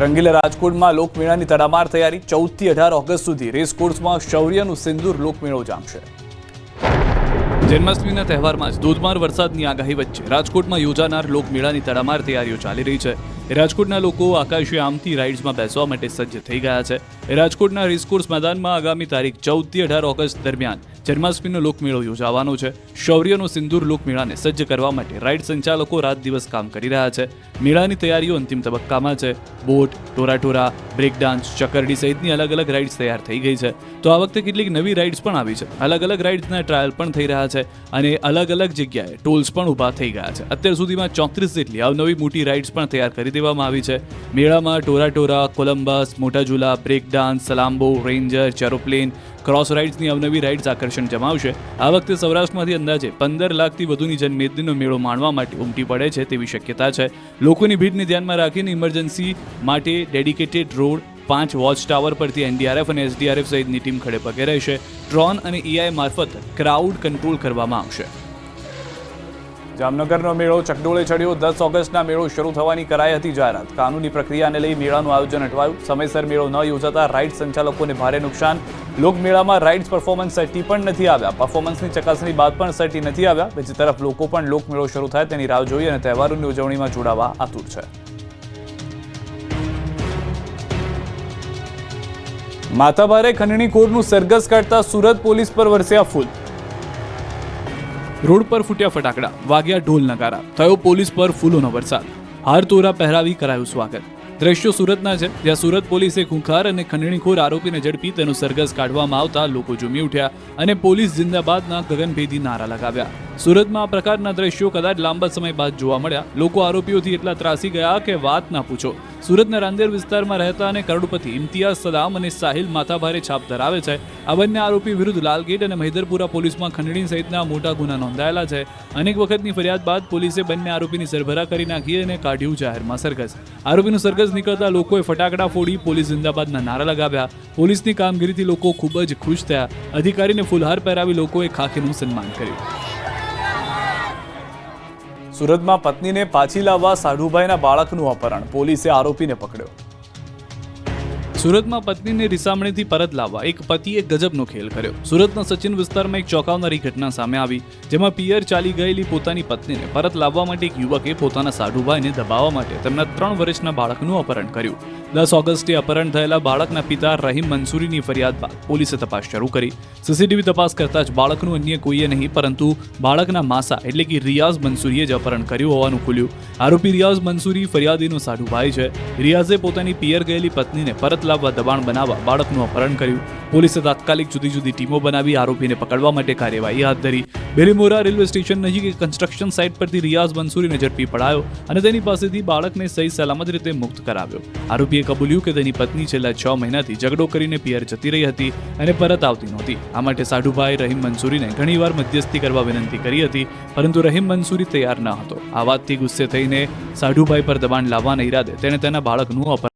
રંગીલા રાજકોટમાં લોકમેળાની તડામાર તૈયારી ચૌદથી અઢાર ઓગસ્ટ સુધી. રેસકોર્સમાં શૌર્યનું સિંદૂર લોકમેળો જામશે. જન્માષ્ટમીના તહેવારમાં જ ધોધમાર વરસાદની આગાહી વચ્ચે રાજકોટમાં યોજાનાર લોકમેળાની તડામાર તૈયારીઓ ચાલી રહી છે. રાજકોટના લોકો આકાશી આમથી રાઇડ્સમાં બેસવા માટે સજ્જ થઈ ગયા છે. રાજકોટના રેસકોર્સ મેદાનમાં આગામી તારીખ ચૌદથી અઢાર ઓગસ્ટ દરમિયાન જન્માષ્ટમીનો લોકમેળો યોજાવાનો છે. શૌર્યનો સિંદૂર લોકમેળાને સજ્જ કરવા માટે રાઇડ સંચાલકો રાત દિવસ કામ કરી રહ્યા છે. મેળાની તૈયારીઓ અંતિમ તબક્કામાં છે. Boat tora tora break dance ચકરડી સહિતની અલગ અલગ રાઇડ્સ તૈયાર થઈ ગઈ છે. તો આ વખતે કેટલીક નવી રાઇડ્સ પણ આવી છે. અલગ અલગ રાઇડ્સના ટ્રાયલ પણ થઈ રહ્યા છે અને અલગ અલગ જગ્યાએ ટોલ્સ પણ ઊભા થઈ ગયા છે. અત્યાર સુધીમાં ચોત્રીસ જેટલી અવનવી મોટી રાઇડ્સ પણ તૈયાર કરી દેવામાં આવી છે. મેળામાં ટોરાટોરા, કોલંબસ, મોટાજુલા, બ્રેકડાન્સ બ્રેક ડાન્સ સલામ્બો, રેન્જર, ચેરોપ્લેન ક્રોસ રાઇડ્સની અવનવી રાઇડ્સ આકર્ષણ જમાવશે. આ વખતે સૌરાષ્ટ્રમાંથી અંદાજે પંદર લાખથી વધુની જનમેદનીનો મેળો માણવા માટે ઉમટી પડે છે તેવી શક્યતા છે. લોકોની ભીડને ધ્યાનમાં રાખીને ઇમરજન્સી માટે ડેડિકેટેડ રોડ, પાંચ વોચ ટાવર પરથી એનડીઆરએફ અને એસડીઆરએફ સહિતની ટીમ ખડે પગે રહેશે. ડ્રોન અને એઆઈ મારફત ક્રાઉડ કંટ્રોલ કરવામાં આવશે. જામનગરનો મેળો ચકડોળે ચડ્યો. દસ ઓગસ્ટના મેળો શરૂ થવાની કરાઈ હતી જાહેરાત. કાનૂની પ્રક્રિયાને લઈ મેળાનું આયોજન અટવાયું. સમયસર મેળો ન યોજાતા રાઇડ સંચાલકોને ભારે નુકસાન. લોકમેળામાં રાઇડ્સ પરફોર્મન્સ સર્ટી પણ નથી આવ્યા. પરફોર્મન્સની ચકાસણી બાદ પણ સર્ટી નથી આવ્યા. બીજી તરફ લોકો પણ લોકમેળો શરૂ થાય તેની રાહ જોઈ અને તહેવારોની ઉજવણીમાં જોડાવા આતુર છે. માથાભારે ખંડણી કોરનું સરઘસ કાઢતા સુરત પોલીસ પર વરસ્યા ફૂલ. રોડ પર ફૂટ્યા ફટાકડા, વાગ્યા ઢોલ નગારા, થયો પોલીસ પર ફૂલોનો વરસાદ. હાર તોરા પહેરાવી કરાયું સ્વાગત. દ્રશ્યો સુરતના છે, જ્યાં સુરત પોલીસે ખૂંખાર અને ખંડણીખોર આરોપીને ઝડપી તેનું સરઘસ કાઢવામાં આવતા લોકો ઝૂમી ઉઠ્યા અને પોલીસ જિંદાબાદના ગગનભેદી નારા લગાવ્યા. સુરતમાં આ પ્રકારના દ્રશ્યો કદાચ લાંબા સમય બાદ જોવા મળ્યા. લોકો આરોપીઓથી એટલા ત્રાસી ગયા કે વાત ના પૂછો. સુરતના રાંદેર વિસ્તારમાં રહેતા અને કરોડપતિ ઇમ્તિયાઝ સલામ અને સાહિલ માથાભારે છાપ ધરાવે છે. આ બંને આરોપી વિરુદ્ધ લાલગેટ અને મહિદરપુરા પોલીસમાં ખંડણી સહિતના મોટા ગુના નોંધાયેલા છે. અનેક વખતની ફરિયાદ બાદ પોલીસે બંને આરોપીની સરભરા કરી નાખી અને કાઢ્યું જાહેરમાં સરઘસ. આરોપીનું સરઘસ નીકળતા લોકોએ ફટાકડા ફોડી પોલીસ જિંદાબાદના નારા લગાવ્યા. પોલીસની કામગીરીથી લોકો ખૂબ જ ખુશ થયા. અધિકારીને ફુલહાર પહેરાવી લોકોએ ખાખીનું સન્માન કર્યું. સુરતમાં પત્નીને પાછી લાવવા સાઢુભાઈના બાળકનું અપહરણ. પોલીસે આરોપીને પકડ્યો. સુરતમાં પત્નીને રિસામણીથી પરત લાવવા એક પતિએ ગજબનો ખેલ કર્યો. સુરતના સચિન વિસ્તારમાં એક ચોંકાવનારી ઘટના સામે આવી, જેમાં પિયર ચાલી ગયેલી પોતાની પત્નીને પરત લાવવા માટે એક યુવકે પોતાના સાઢુભાઈને દબાવવા માટે તેમના ત્રણ વર્ષના બાળકનું અપહરણ કર્યું. દસ ઓગસ્ટે અપહરણ થયેલા બાળકના પિતા રહીમ મંસૂરીની ફરિયાદ બાદ પોલીસે તપાસ શરૂ કરી. સીસીટીવી તપાસ કરતા જ બાળકનું અન્ય કોઈએ નહીં, પરંતુ બાળકના માસા એટલે કે રિયાઝ મંસૂરીએ જ અપહરણ કર્યું હોવાનું ખુલ્યું. આરોપી રિયાઝ મંસૂરી ફરિયાદીનો સાઢુભાઈ છે. રિયાઝે પોતાની પિયર ગયેલી પત્નીને પરત લાવવા દબાણ બનાવવા બાળકનું અપહરણ કર્યું. પોલીસે તાત્કાલિક જુદી જુદી ટીમો બનાવી આરોપીને પકડવા માટે કાર્યવાહી હાથ ધરી. બેલીમોરા રેલવે સ્ટેશન નજીક કન્સ્ટ્રક્શન સાઇટ પરથી રિયાઝ મંસૂરીને ઝડપી પડાયો અને તેની પાસેથી બાળકને સહી સલામત રીતે મુક્ત કરાવ્યો. આરોપીએ કબૂલ્યું કે તેની પત્ની છેલ્લા છ મહિનાથી ઝઘડો કરીને પિયર જતી રહી હતી અને પરત આવતી નહોતી. આ માટે સાઢુભાઈ રહીમ મંસૂરીને ઘણીવાર મધ્યસ્થી કરવા વિનંતી કરી હતી, પરંતુ રહીમ મંસૂરી તૈયાર ન હતો. આ વાતથી ગુસ્સે થઈને સાઢુભાઈ પર દબાણ લાવવાના ઈરાદે તેણે તેના બાળકનું અપહરણ